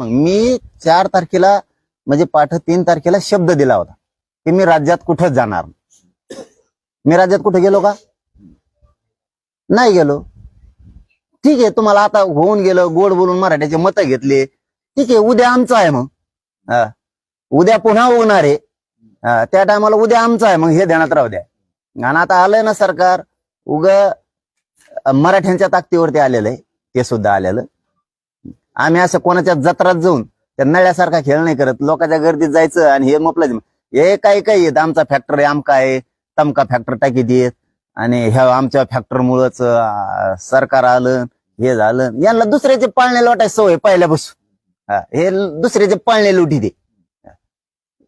मग मी चार तारखेला म्हणजे पाठ तीन तारखेला शब्द दिला होता की मी राज्यात कुठं जाणार. मी राज्यात कुठे गेलो का? नाही गेलो. ठीक आहे तुम्हाला आता होऊन गेलं गोड बोलून मराठ्याचे मतं घेतले. ठीक आहे उद्या आमचं आहे मग. हा. उद्या पुन्हा होणार आहे. हा, त्या टायमाला उद्या आमचं आहे मग हे ध्यानात राहू द्या. आणि आता आलंय ना सरकार उग मराठ्यांच्या ताकदीवरती आलेलं आहे ते सुद्धा आलेलं. आम्ही असं कोणाच्या जत्रात जाऊन त्या नळ्यासारखा खेळ नाही करत. लोकांच्या गर्दीत जायचं आणि हे मोपलं हे काही काही येत आमचा फॅक्टरी आमका आहे. तमका फॅक्टर टाकी देत. आणि ह्या आमच्या फॅक्टरमुळंच सरकार आलं हे झालं. यांना दुसऱ्याचे पाळणे लोटायची सवय पहिल्यापासून. हा, हे दुसऱ्याचे पाळणे लुटी दे.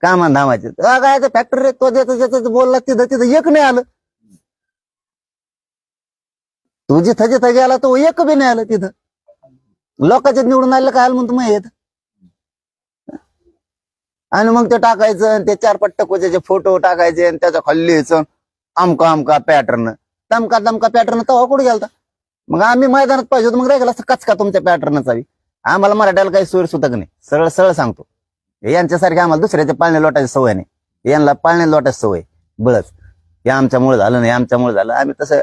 कामा धामाचे काय फॅक्टरी तो ज्याचं ज्याचं बोलला तिथं तिथं एक नाही आलं. तू जिथं जिथं गेला तो एक बी नाही आलं तिथं. लोकांच्या निवडून आलेलं काय म्हणतो मग येत आणि मग ते टाकायचं आणि ते चार पट्ट कोच्याचे फोटो टाकायचे आणि त्याचा खाली लिहायचं. अमका अमका पॅटर्न तमका तमका पॅटर्न तवा कुठे गेलता? मग आम्ही मैदानात पाहिजे होतो मग राहिला असं कचका तुमच्या पॅटर्नचा आम्हाला मराठ्याला काही सोयी सुतक नाही. सरळ सरळ सांगतो. यांच्यासारखे आम्हाला दुसऱ्याच्या पाळणे लोटायची सवय नाही. यांना पाळणे लोटायची सवय. बळच. हे आमच्यामुळे झालं नाही आमच्यामुळे झालं. आम्ही तसं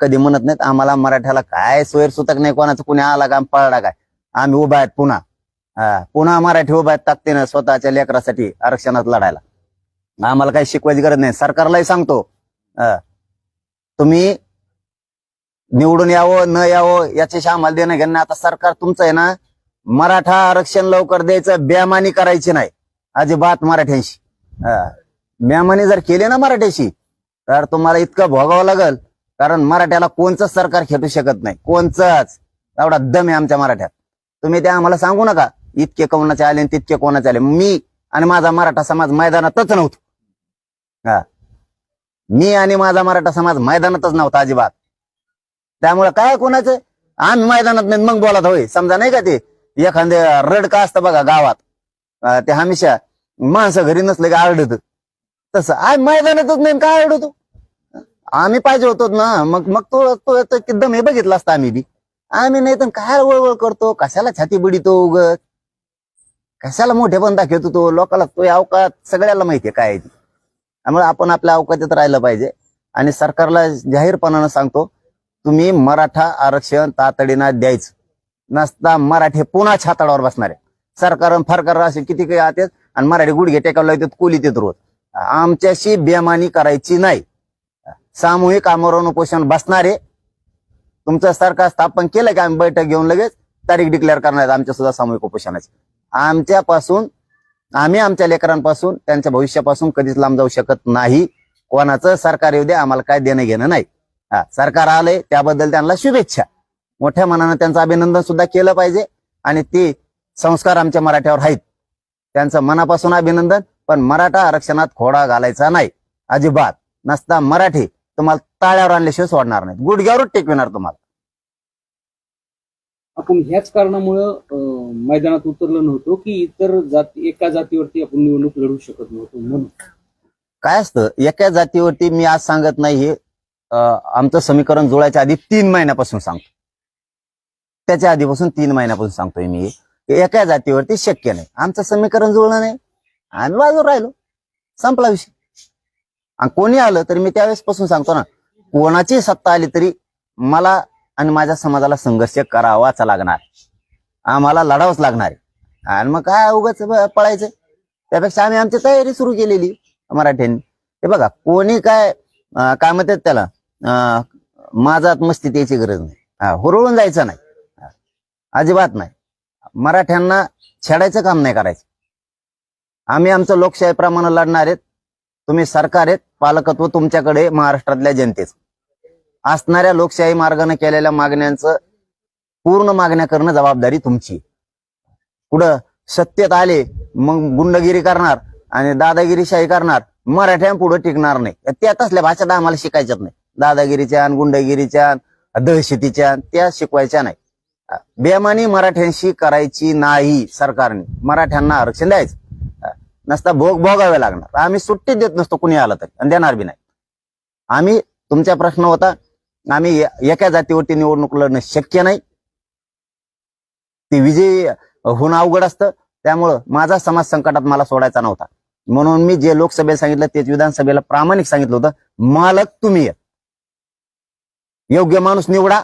कधी म्हणत नाहीत आम्हाला मराठ्याला काय सोयर सुतक नाही कोणाचं कुणी आला का पळला काय? आम्ही उभा आहेत पुन्हा. हा, पुन्हा मराठी उभा आहेत ताकदीनं स्वतःच्या लेकरासाठी आरक्षणात लढायला. आम्हाला काही शिकवायची गरज नाही. सरकारलाही सांगतो तुम्ही निवडून यावं न यावं याच्याशी आम्हाला देणं घेणं आता सरकार तुमचं आहे ना मराठा आरक्षण लवकर द्यायचं बेमानी करायची नाही. अजिबात मराठ्यांशी. हा. बेमानी जर केली ना मराठ्याशी तर तुम्हाला इतकं भोगावं लागल. कारण मराठ्याला कोणचंच सरकार खेटू शकत नाही. कोणचंच. एवढा दम आहे आमच्या मराठ्यात. तुम्ही ते आम्हाला सांगू नका. इतके कोणाचे आले आणि तितके कोणाचे आले. मी आणि माझा मराठा समाज मैदानातच नव्हतो. हा. मी आणि माझा मराठा समाज मैदानातच नव्हता अजिबात. त्यामुळे काय कोणाचं? आम्ही मैदानात नाही मग बोलत होय. समजा नाही का ते? एखादे रड का असतं बघा गावात. ते हमेशा माणसं घरी नसले की आरडत. तसं. आम्ही मैदानातच नाही काय आरडतो? आम्ही पाहिजे होतो ना मग मग तो तो तो किद्दम हे बघितलं असतं आम्ही बी. आम्ही नाही तर काय वळवळ करतो कशाला छाती बिडीतो उगत कशाला मोठे पण दाखवतो तो? लोकाला तो अवकात सगळ्याला माहितीये काय आहे ती. त्यामुळे आपण आपल्या अवकाशात राहिलं पाहिजे. आणि सरकारला जाहीरपणानं सांगतो तुम्ही मराठा आरक्षण तातडीनं द्यायचं. नसता मराठे पुन्हा छाताडावर बसणार. आहे सरकार फरकार असे किती काही आतेत आणि मराठी गुडघे टेकावला येतात कोली येतात रोज. आमच्याशी बेमानी करायची नाही. सामूहिक आमरण उपोषण बसणारे. तुमचं सरकार स्थापन केलं की आम्ही बैठक घेऊन लगेच तारीख डिक्लेअर करणार आहेत. आमच्या सुद्धा सामूहिक उपोषणाची. आमच्यापासून आम्ही आमच्या लेकरांपासून त्यांच्या भविष्यापासून कधीच लांब जाऊ शकत नाही. कोणाचं सरकार येऊ दे आम्हाला काय देणं घेणं नाही. हा सरकार आलंय त्याबद्दल त्यांना शुभेच्छा. मोठ्या मनानं त्यांचं अभिनंदन सुद्धा केलं पाहिजे. आणि ते संस्कार आमच्या मराठ्यावर आहेत. त्यांचं मनापासून अभिनंदन पण मराठा आरक्षणात खोडा घालायचा नाही. अजिबात. नसता मराठी. तुम्हाला ताळ्यावर आणल्याशिवाय सोडणार नाही गुडघ्यावरच टेकविणार तुम्हाला. आपण ह्याच कारणामुळं अं, मैदानात उतरलो नव्हतो की इतर जाती एका जातीवरती आपण निवडणूक लढू शकत नव्हतो म्हणून. काय असतं? एका जातीवरती मी आज सांगत नाही हे अं, आमचं समीकरण जुळायच्या आधी तीन महिन्यापासून सांगतो. त्याच्या आधीपासून तीन महिन्यापासून सांगतोय मी हे. एका जातीवरती शक्य नाही. आमचं समीकरण जुळलं नाही. आम्ही बाजूवर राहिलो. संपला विषय. आणि कोणी आलं तरी मी त्यावेळेस पासून सांगतो ना कोणाची सत्ता आली तरी मला आणि माझ्या समाजाला संघर्ष करावाच लागणार. आम्हाला लढावंच लागणार आहे. आणि मग काय उगाच पळायचं? त्यापेक्षा आम्ही आमची तयारी सुरू केलेली मराठ्यांनी. हे बघा कोणी काय काय म्हणतात त्याला? माझा माझात मस्ती गरज नाही. हा, हुरळून जायचं नाही. अजिबात नाही. मराठ्यांना छेडायचं काम नाही करायचं. आम्ही आमचं लोकशाहीप्रमाणे लढणार आहेत. तुम्ही सरकार आहेत पालकत्व तुमच्याकडे महाराष्ट्रातल्या जनतेच. असणाऱ्या लोकशाही मार्गाने केलेल्या मागण्यांचं पूर्ण मागण्या करणं जबाबदारी तुमची. पुढं सत्तेत आले मग गुंडगिरी करणार आणि दादागिरीशाही करणार मराठ्या पुढे टिकणार नाही. त्या तसल्या भाषा आम्हाला शिकायच्यात नाही. दादागिरीच्या गुंडगिरीच्या दहशतीच्या त्या शिकवायच्या नाही. बेमानी मराठ्यांशी करायची नाही सरकारने. मराठ्यांना आरक्षण द्यायचं. नसता भोग भोगावे लागणार. आम्ही सुट्टी देत नसतो कुणी आलं तरी. आणि देणार बी नाही. आम्ही तुमचा प्रश्न होता आम्ही एका जातीवरती निवडणूक लढणं शक्य नाही. ते विजयी होणं अवघड असतं. त्यामुळं माझा समाज संकटात मला सोडायचा नव्हता. म्हणून मी जे लोकसभेत सांगितलं तेच विधानसभेला प्रामाणिक सांगितलं होतं. मालक तुम्ही योग्य माणूस निवडा.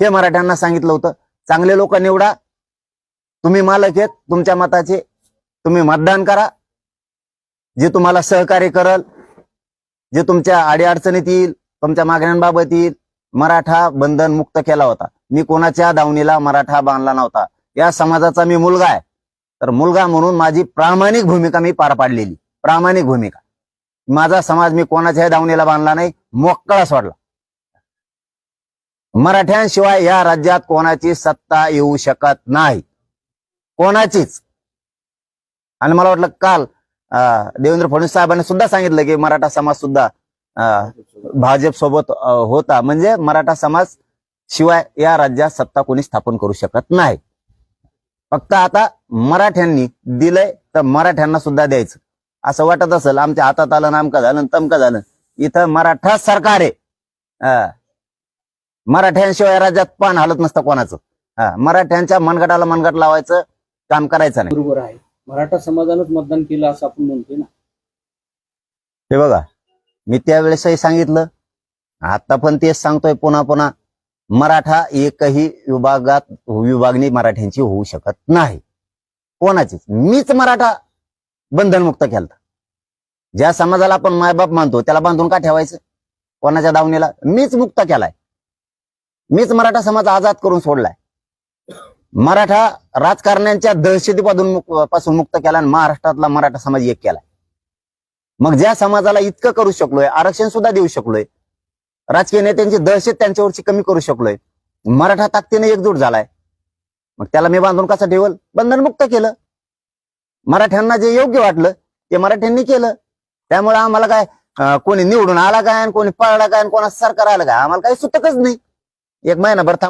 हे मराठ्यांना सांगितलं होतं. चांगले लोक निवडा. तुम्ही मालक आहेत तुमच्या मताचे. तुम्ही मतदान करा. जे तुम्हाला सहकार्य करल जे तुमच्या अडीअडचणीत येईल तुमच्या मागण्यांबाबत येईल मराठा बंधन मुक्त केला होता. मी कोणाच्या दावणीला मराठा बांधला नव्हता. या समाजाचा मी मुलगा आहे. तर मुलगा म्हणून माझी प्रामाणिक भूमिका मी पार पाडलेली. प्रामाणिक भूमिका. माझा समाज मी कोणाच्याही दावणीला बांधला नाही. मोकळा सोडला. मराठ्यांशिवाय या राज्यात कोणाची सत्ता येऊ शकत नाही. कोणाचीच. आणि मला वाटलं काल देवेंद्र फडणवीस साहेबांनी सुद्धा सांगितलं की मराठा समाज सुद्धा भाजप सोबत होता. म्हणजे मराठा समाज शिवाय या राज्यात सत्ता कोणी स्थापन करू शकत नाही. फक्त आता मराठ्यांनी दिलंय तर मराठ्यांना सुद्धा द्यायचं. असं वाटत असेल आमच्या हातात आलं नामकं झालं आणि तमकं झालं. इथं मराठा सरकार आहे. मराठ्यांशिवाय राज्यात पान हालत नसतं कोणाचं. मराठ्यांच्या मनगटाला मनगट लावायचं काम करायचं नाही. बरोबर आहे. मराठा समाजानंच मतदान केलं असं आपण म्हणतोय ना. हे बघा मी त्यावेळेसही सांगितलं आता पण तेच सांगतोय पुन्हा पुन्हा मराठा एकही विभागात विभागणी मराठ्यांची होऊ शकत नाही. कोणाचीच. मीच मराठा बंधनमुक्त केलं ज्या समाजाला आपण मायबाप मानतो त्याला बांधून का ठेवायचं? कोणाच्या दावणीला? मीच मुक्त केलाय. मीच मराठा समाज आजाद करून सोडलाय. मराठा राजकारण्यांच्या दहशतीपासून पासून मुक्त केला आणि महाराष्ट्रातला मराठा समाज एक केला. मग ज्या समाजाला इतकं करू शकलोय आरक्षण सुद्धा देऊ शकलोय राजकीय नेत्यांची दहशत त्यांच्यावरची कमी करू शकलोय मराठा ताकदीने एकजूट झालाय. मग त्याला मी बांधून कसं ठेवल? बंधनमुक्त केलं. मराठ्यांना जे योग्य वाटलं ते मराठ्यांनी केलं. त्यामुळे आम्हाला काय कोणी निवडून आला काय आणि कोणी पळला काय आणि कोणा सरकार आलं काय? आम्हाला काही सुतकच नाही. एक महिनाभर थांब